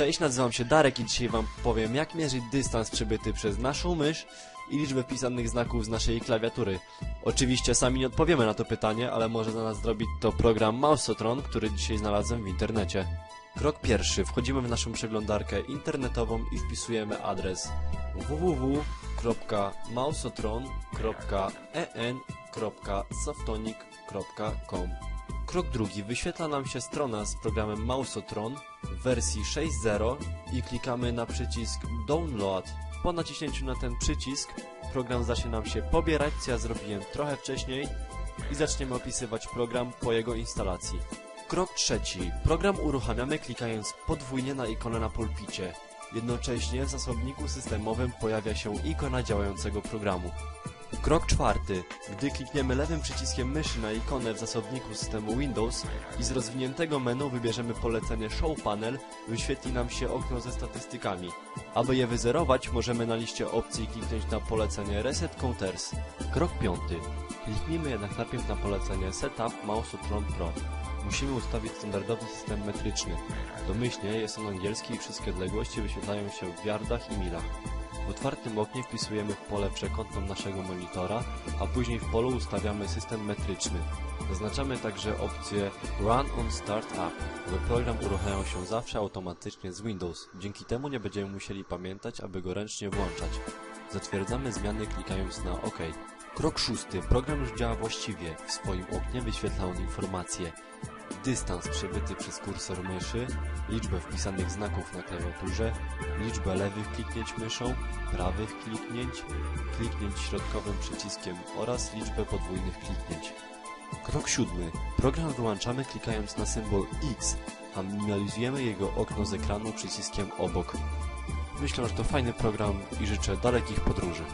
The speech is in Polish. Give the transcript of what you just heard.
Cześć, nazywam się Darek i dzisiaj wam powiem jak mierzyć dystans przebyty przez naszą mysz i liczbę wpisanych znaków z naszej klawiatury. Oczywiście sami nie odpowiemy na to pytanie, ale może za nas zrobić to program Mausotron, który dzisiaj znalazłem w internecie. Krok pierwszy. Wchodzimy w naszą przeglądarkę internetową i wpisujemy adres www.mausotron.en.softonic.com Krok drugi. Wyświetla nam się strona z programem Mausotron w wersji 6.0 i klikamy na przycisk Download. Po naciśnięciu na ten przycisk program zacznie nam się pobierać, co ja zrobiłem trochę wcześniej i zaczniemy opisywać program po jego instalacji. Krok trzeci. Program uruchamiamy klikając podwójnie na ikonę na pulpicie. Jednocześnie w zasobniku systemowym pojawia się ikona działającego programu. Krok czwarty. Gdy klikniemy lewym przyciskiem myszy na ikonę w zasobniku systemu Windows i z rozwiniętego menu wybierzemy polecenie Show Panel, wyświetli nam się okno ze statystykami. Aby je wyzerować, możemy na liście opcji kliknąć na polecenie Reset Counters. Krok piąty. Kliknijmy jednak najpierw na polecenie Setup Mausotron Pro. Musimy ustawić standardowy system metryczny. Domyślnie jest on angielski i wszystkie odległości wyświetlają się w yardach i milach. W otwartym oknie wpisujemy w pole przekątną naszego monitora, a później w polu ustawiamy system metryczny. Zaznaczamy także opcję Run on Start Up, by program uruchamiał się zawsze automatycznie z Windows. Dzięki temu nie będziemy musieli pamiętać, aby go ręcznie włączać. Zatwierdzamy zmiany klikając na OK. Krok szósty. Program już działa właściwie. W swoim oknie wyświetla on informacje. Dystans przebyty przez kursor myszy, liczbę wpisanych znaków na klawiaturze, liczbę lewych kliknięć myszą, prawych kliknięć, kliknięć środkowym przyciskiem oraz liczbę podwójnych kliknięć. Krok siódmy. Program wyłączamy klikając na symbol X, a minimalizujemy jego okno z ekranu przyciskiem obok. Myślę, że to fajny program i życzę dalekich podróży.